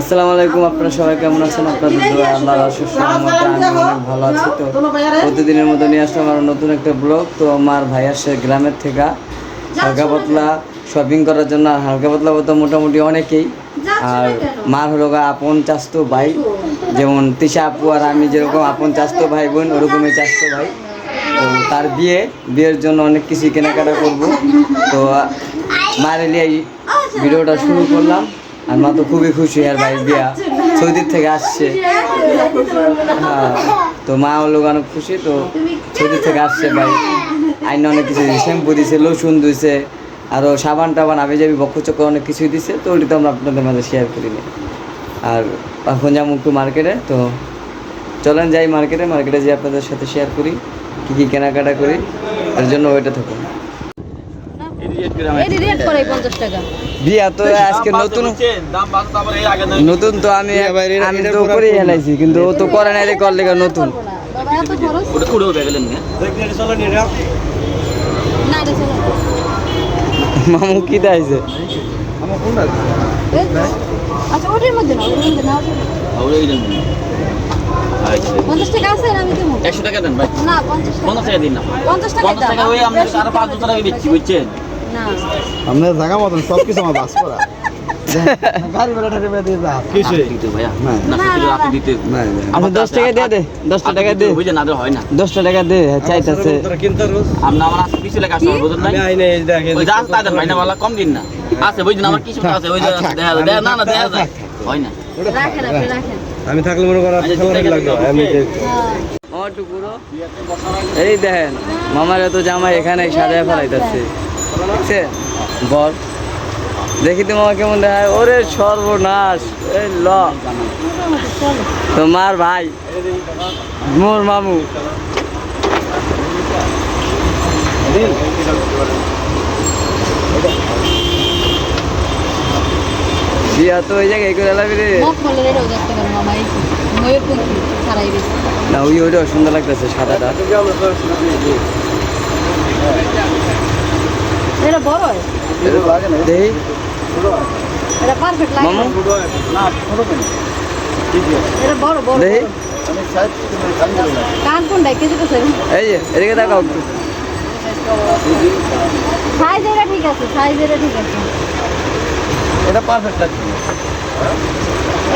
আসসালামু আলাইকুম, আপনারা সবাই কেমন আছেন? আপনাদের আল্লাহ রাসুল আমি অনেক ভালো আছি। তো প্রতিদিনের মতো নিয়ে আসলাম আমার নতুন একটা ব্লগ। তো আমার ভাই আসছে গ্রামের থেকে হালকা পাতলা শপিং করার জন্য। আর হালকা পাতলা বলতে মোটামুটি অনেকেই। আর মার হলো আপন চাস্তো ভাই। যেমন তিশা আপু আর আমি যেরকম আপন চাস্তো ভাই বোন, ওরকমই চাস্তো ভাই। তো তার বিয়ে, বিয়ের জন্য অনেক কিছু কেনাকাটা করব। তো মার এলিয়ে এই ভিডিওটা শুরু করলাম। আর মা তো খুবই খুশি, আর ভাই বিয়া সৌদির থেকে আসছে। হ্যাঁ তো মা হলো অনেক খুশি, তো সৌদির থেকে আসছে ভাই। আইন অনেক কিছু শ্যাম্পু দিছে, লসুন দিছে আরও সাবান টাবান আবি যাবি বক্ষ চক্র অনেক কিছুই দিছে, তো ওটি তো আমরা আপনাদের মাঝে শেয়ার করিনি। আর এখন যাব একটু মার্কেটে, তো চলেন যাই মার্কেটে মার্কেটে যেয়ে আপনাদের সাথে শেয়ার করি, কী কী কেনাকাটা করি এর জন্য ওইটা থাকুন এটি রেট করে পঞ্চাশ টাকা বিয়া তো আজকে নতুন নতুন তো আমি আমি তো করে হেলাইছি কিন্তু ও তো করে নাই রে কর লেগে নতুন। মামু কি দাইছে আচ্ছা ওটির মধ্যে না ওটির মধ্যে না পঞ্চাশ টাকা আছে আমি দেবো? একশো টাকা দেন ভাই। না পঞ্চাশ টাকা। দিন না। পঞ্চাশ টাকা ওই আমরা সাড়ে পাঁচ টাকা দিচ্ছি বুঝছেন আপনার জায়গা মতন সব কিছু আমার বাস করা। গাড়ি ভাড়া টাড়ি দিয়ে যা। আপনি দিতে ভাইয়া। না। না সত্যি আপনি দিতে। না আচ্ছা দশ টাকা দিয়ে দে দশটা টাকা দে। বুঝছেন না হয় না। দশটা টাকা দে হ্যাঁ, চাইতাছে। কিনতে আমার আছে পিছু লেখা আছে বুঝুন নাই? আইনে দেখে ওই যা আছে ভাই না বলা কম দিন না। আছে বুঝছেন আমার কিছু আছে ওই যে আচ্ছা, দেখা না না দেখা যায়। হয় না। রাখেন আপনি রাখেন। আমি থাকলে মনে করেন আচ্ছা, আমি। হ্যাঁ। ও টুকুরো এই দেখেন মামার এত জামাই এখানে সাজায় ফেলাইতেছে। দেখছেন বল। দেখি তো মামা কেমন দেখায়। ওরে সর্বনাশ। এই ল। তোমার ভাই। মোর মামু। বিয়া তো ওই জায়গায় করে রে না ওই সুন্দর লাগতেছে সাদাটা। বড় হয়? এটা পারফেক্ট লাগে। মামু? এটা বড় বড় কান কোনটা কেজি তো এই যে এদিকে একটু সাইজ এটা ঠিক আছে সাইজ এটা ঠিক আছে। এটা পারফেক্ট লাগছে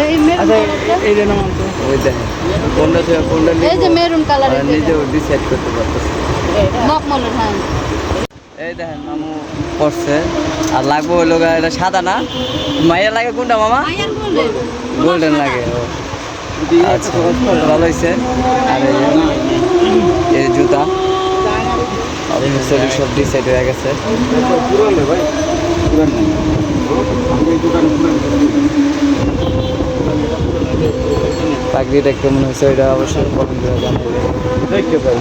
এই মেরুন এই যে নাম তো। ওই দেখেন কোনটা কোনটা এই যে মেরুন কালারের আর নিজেও ডিসাইড করতে পারতেছে। মকমলের হ্যাঁ। এই দেখেন মামু পড়ছে। আর লাগবো ওই লোক এটা সাদা না? মাইয়া লাগে কোনটা মামা? গোল্ডেন। লাগে আচ্ছা ভালো হয়েছে। আর এই জুতা। সব ডিসাইড হয়ে গেছে। পাগড়িটা কেমন হয়েছে ওইটা অবশ্যই কমেন্ট করে দেখতে পাই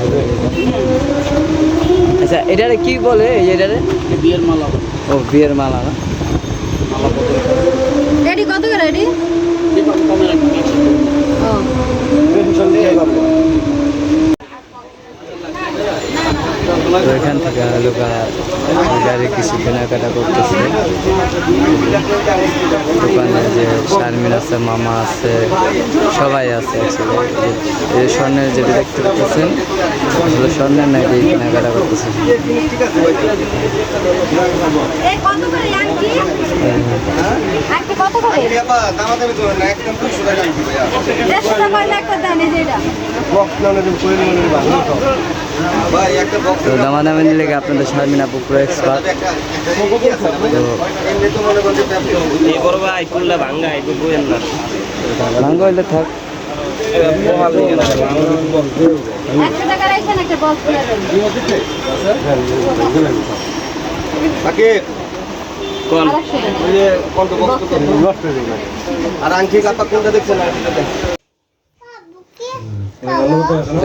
আচ্ছা এটারে কি বলে এই এটারে? বিয়ের মালা ও বিয়ের মালা না? এটি কত করে এটি কমে ও টেনশন দিয়ে যাবে তো এখান থেকে লোকা গাড়ি কিছু কেনাকাটা করতেছে। দোকানে যে শারমিন আছে মামা আছে সবাই আছে। এই স্বর্ণের যেটা দেখতে পাচ্ছেন আসলে স্বর্ণের নাকি কেনাকাটা করতেছে। এই কত করে আংটি আংটি কত করে? দামাদামি করবেন না একদম তো দামাদামি নিলে কি আপনাদের শারমিন আপু পুরো এক্সপার্ট ভাঙ্গা? হইলে থাক। আর আংটি কাপড় কোনটা দেখছেন?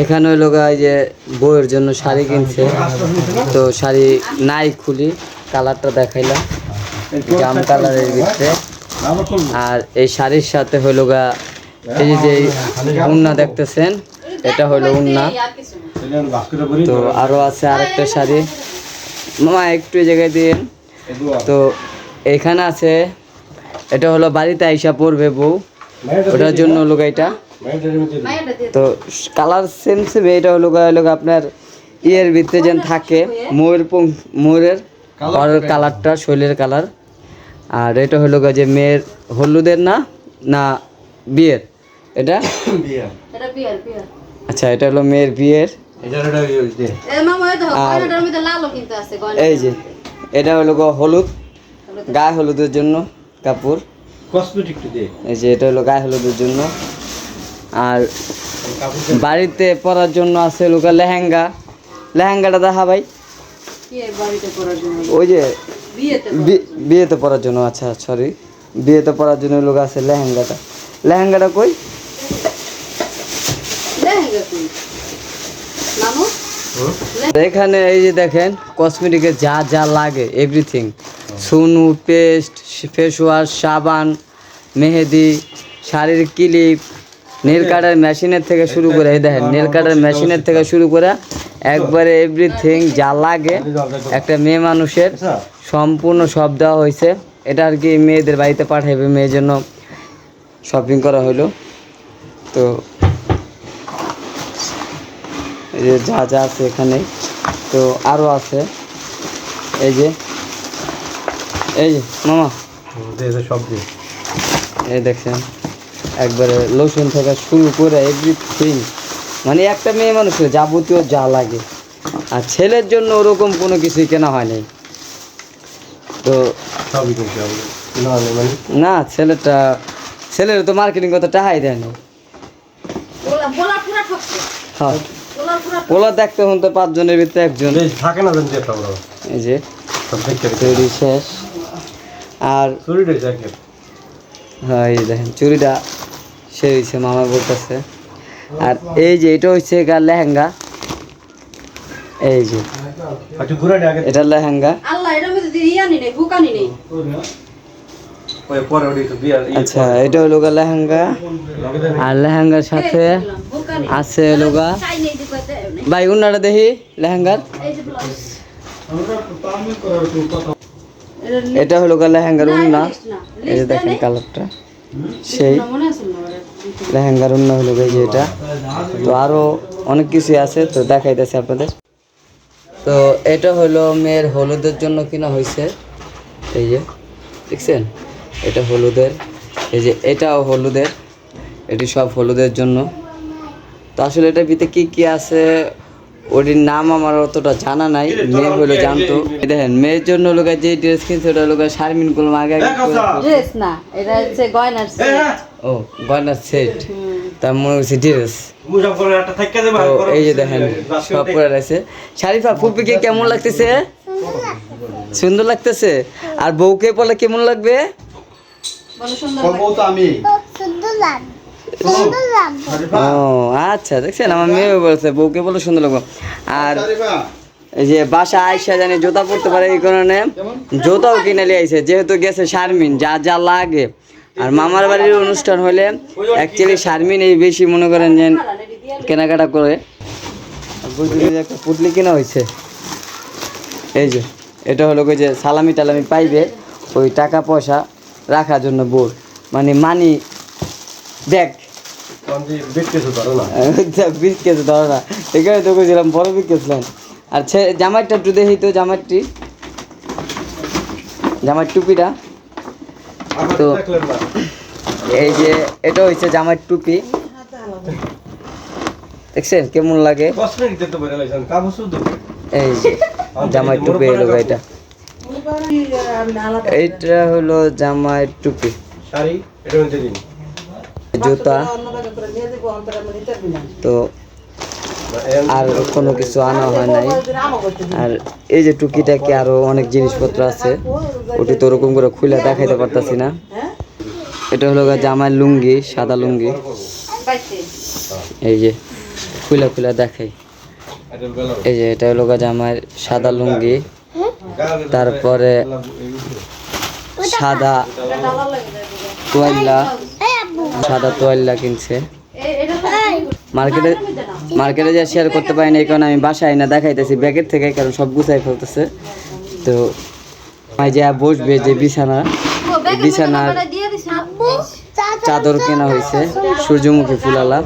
এখানে লোক এই যে বউয়ের জন্য শাড়ি কিনছে। তো শাড়ি নাই খুলি, কালারটা দেখাইলাম। জাম কালারের ভিতরে। আর এই শাড়ির সাথে হইল গা এই যে উন্না দেখতেছেন, এটা হলো উন্না। তো আরও আছে আরেকটা শাড়ি। মামা একটু জায়গায় দিন তো এখানে আছে, এটা হলো বাড়িতে আইসা পড়বে বউ। ওটার জন্য গা এটা। তো কালার সেম সেম এটা হলো গা- হলো গা আপনার ইয়ের ভিতরে যেন থাকে ময়ূর পং- ময়ূরের কালারটা শৈলের কালার। আর এটা হলো গা যে মেয়ের হলুদের না না বিয়ের এটা? এটা বিয়ার বিয়ার। আচ্ছা এটা হলো মেয়ের বিয়ের। এ মামা এই দেখো আর- গয়নাটার মধ্যে লালও কিন্তু আছে গয়না এই যে এটা হলো গা হলুদ গায়ে হলুদের জন্য কাপড়। এই যে এটা হলো গায়ে হলুদের জন্য। আর বাড়িতে পরার জন্য আছে লোকা লেহেঙ্গা। লেহেঙ্গাটা দেখা ভাই? কি এর বাড়িতে পরার জন্য? ওই যে বিয়েতে পরার জন্য? আচ্ছা সরি বিয়েতে পরার জন্য লোক আছে লেহেঙ্গাটা। লেহেঙ্গাটা কই? এখানে এই যে দেখেন কসমেটিকের যা যা লাগে এভরিথিং সুনু পেস্ট ফেস ওয়াশ সাবান মেহেদি শাড়ির ক্লিপ নেল কাটার মেশিনের থেকে শুরু করে এই দেখেন নেল কাটার মেশিনের থেকে শুরু করে একবারে এভরিথিং যা লাগে একটা মেয়ে মানুষের সম্পূর্ণ সব দেওয়া হয়েছে। এটা আর কি মেয়েদের বাড়িতে পাঠাবে মেয়ের জন্য শপিং করা হলো তো এই যে যা যা আছে এখানে তো আরও আছে। এই যে এই যে মামা। সব এই দেখছেন। একবারে লোশন থেকে শুরু করে এভরিথিং মানে একটা মেয়ে মানুষের যাবতীয় যা লাগে। আর ছেলের জন্য ওরকম কোনো কিছুই কেনা হয় নাই। তো না ছেলেটা ছেলের তো মার্কেটিং করতে টাকাই দেয় না ঠকছে। হ্যাঁ। ওলা দেখতে হন তো পাঁচজনের ভিতরে একজন। থাকে না এই যে তৈরি শেষ। আর জ্যাকেট হ্যাঁ এই দেখেন চুরিটা সে হয়েছে মামা বলতেছে আর এই যে এটা হচ্ছে গা লেহেঙ্গা। এই যে। আচ্ছা এটা লেহেঙ্গা। বিয়ার আচ্ছা এটা হলো গা লেহেঙ্গা। আর লেহেঙ্গার সাথে আছে হলো গা চাই ভাই উন্নাটা দেখি লেহেঙ্গার। এই যে ব্লাউজ এটা হলো গা লেহেঙ্গার উন্না। লিস্ট এই যে দেখেন কালারটা। সেই। লেহেঙ্গার উন্না হলো এই যে এটা তো আরও অনেক কিছু আছে তো দেখাইতেছে আপনাদের। তো এটা হলো মেয়ের হলুদের জন্য কিনা হয়েছে। এই যে দেখছেন? এটা হলুদের। এই যে এটাও হলুদের। এটি সব হলুদের জন্য। তো আসলে এটার ভিতরে কী কী আছে? ওটির নাম আমার অতটা জানা নাই। মেয়ে হলো জানতো। দেখেন মেয়ের জন্য লোক যে ড্রেস কিনছে ওটা লোক শারমিন করলাম আগে আগে ড্রেস না এটা হচ্ছে গয়নার set। ও গয়নার সেট তার মনে হচ্ছে ড্রেস এই যে দেখেন সব করে রয়েছে। শারিফা ফুপিকে কেমন লাগতেছে? সুন্দর লাগতেছে? আর বউকে বলে কেমন লাগবে? বলো সুন্দর বউ তো আমি। ও আচ্ছা দেখছেন আমার মেয়ে বলছে বউকে বলে সুন্দর লাগবে। আর এই যে বাসা আইসা জানি জুতা পরতে পারে এই কারণে। জুতাও কিনে নিয়ে আইছে যেহেতু গেছে শারমিন যা যা লাগে। আর মামার বাড়ির অনুষ্ঠান হলে অ্যাকচুয়ালি শারমিন এই বেশি মনে করেন যে কেনাকাটা করে। একটা পুটলি কেনা হয়েছে। এই যে, এটা হলো যে সালামি টালামি পাইবে ওই টাকা পয়সা রাখার জন্য বোর্ড। মানে মানি ব্যাগ দেখতেছো ধরো বড় আর দেখি জামাই টুপিটা। তো- এই যে, এটা হচ্ছে জামাই টুপি। দেখছেন কেমন লাগে? এই যে জামাই টুপি এলো এটা। এইটা হলো জামাই টুপি। জুতা। তো, আর কোনো কিছু আনা হয় নাই। আর এই যে টুকিটাকে আরও অনেক জিনিসপত্র আছে, ওটি তো ওরকম করে খুলে দেখাইতে পারতাছি না। এটা হলো গা জামাই লুঙ্গি সাদা লুঙ্গি। এই যে খুলে খুলে দেখাই এই যে এটা হলো গা জামাইয়ের সাদা লুঙ্গি। তারপরে সাদা তোয়াল্লা সাদা তোয়াল্লা কিনছে। মার্কেটে মার্কেটে যা শেয়ার করতে পারি না এই কারণে আমি বাসায় না দেখাইতেছি ব্যাগের থেকে কারণ সব গুছাই ফেলতেছে। তো আমি যা বসবে যে বিছানা বিছানার চাদর কেনা হয়েছে। সূর্যমুখী ফুলালা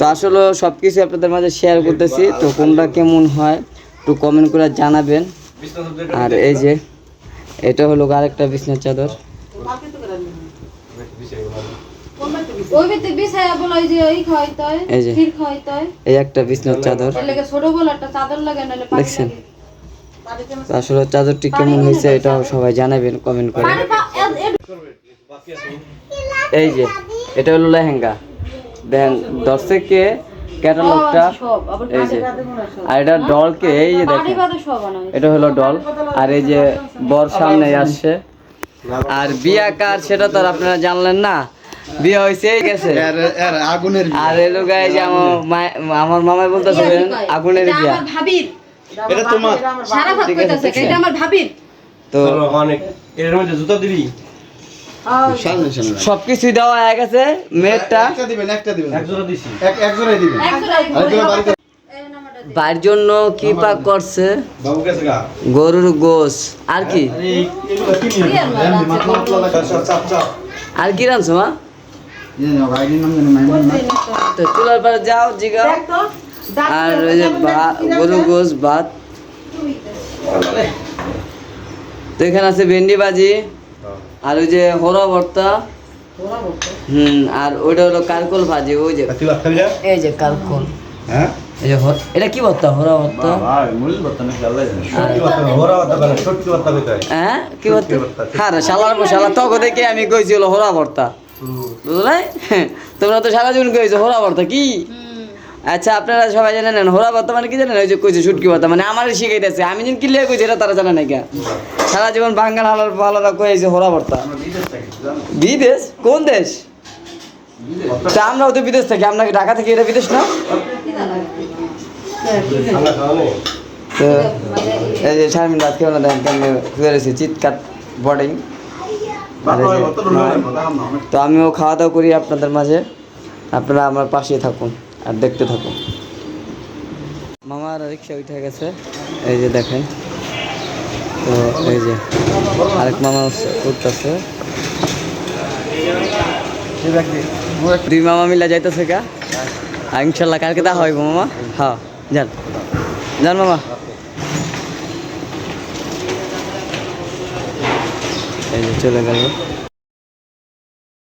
তো আসলে সব কিছু আপনাদের মাঝে শেয়ার করতেছি তো কোনটা কেমন হয় একটু কমেন্ট করে জানাবেন। আর এই যে এটা হলো আরেকটা বিছনার চাদর। ওই ভিতরে বিছায়া বলে ওই যে ওই খাইতয় এই যে। এই একটা বিছনার চাদর। দেখছেন? তো আসলে চাদরটি কেমন হয়েছে এটাও সবাই জানাবেন কমেন্ট করে। এই যে এটা হলো লেহেঙ্গা। দেন দর্শককে ক্যাটালগটা এই যে। আর এটা ডলকে এই যে দেখেন। এটা হলো ডল। আর এই যে বর সামনে আসছে। আর বিয়া কার সেটা তো আর আপনারা জানলেন না। বিয়ে হয়েছে এই গেছে। আগুনের আর এলো গায়ে যে আমার মামাই বলতেছিলেন আগুনের বিয়া। আমার ভাবির। এটা তোমার। সারা ভাত ঠিক আছে, কইতাছে এটা আমার ভাবির। তো অনেক এর মধ্যে জুতো দিবি? সবকিছু দেওয়া হয়ে গেছে মেয়েরটা। বাড়িতে বাড়ির জন্য কি পাক করছে। বাবু গেছে গা। গরুর গোস আর কি? আর কি রানছো মা? তো। চুলার পরে যাও জিগাও। আর ওই যে ভা- গরু গোস ভাত। তো এখানে আছে ভেন্ডি ভাজি। আর ওই যে হরা ভর্তা। হুম আর ওইটা হলো কারকল ভাজি ওই যে। এই যে কারকল হ্যাঁ? এই যে এটা কি ভর্তা? হরা ভর্তা? হয়? কি ভর্তা। হ্যাঁ শালার শালা দেখে আমি কইছি হলো হরা ভর্তা। বুঝলে? তোমরা তো সারা জীবন কইছো হরা ভর্তা কি? আচ্ছা আপনারা সবাই জানেন হোরা ভর্তা মানে কি জানেন? ওই যে কইছে শুটকি ভর্তা মানে আমার শিখাইতেছে। আমি যেন কি লিয়ে কইছি এটা তারা জানে না কে সারা জীবন বাঙ্গাল হালার ভালোরা কইছে হোরা ভর্তা বিদেশ কোন দেশ? তা আমরাও তো বিদেশ থাকি আমরা ঢাকা থেকে এটা বিদেশ না? তো এই যে শারমিন রাত কেমন দেখেন কেমন চিৎকার বডিং আর এই যে- তো আমিও খাওয়া দাওয়া করি আপনাদের মাঝে। আপনারা আমার পাশে থাকুন। আর দেখতে থাকুন মামার রিক্সা উঠে গেছে। এই যে দেখেন। তো এই যে আরেক মামা উঠতেছে। দুই মামা মিলা যাইতেছে কা ইনশাল্লাহ কালকে তা হইব মামা। হ্যাঁ যান। যান মামা। এই যে চলে গেল।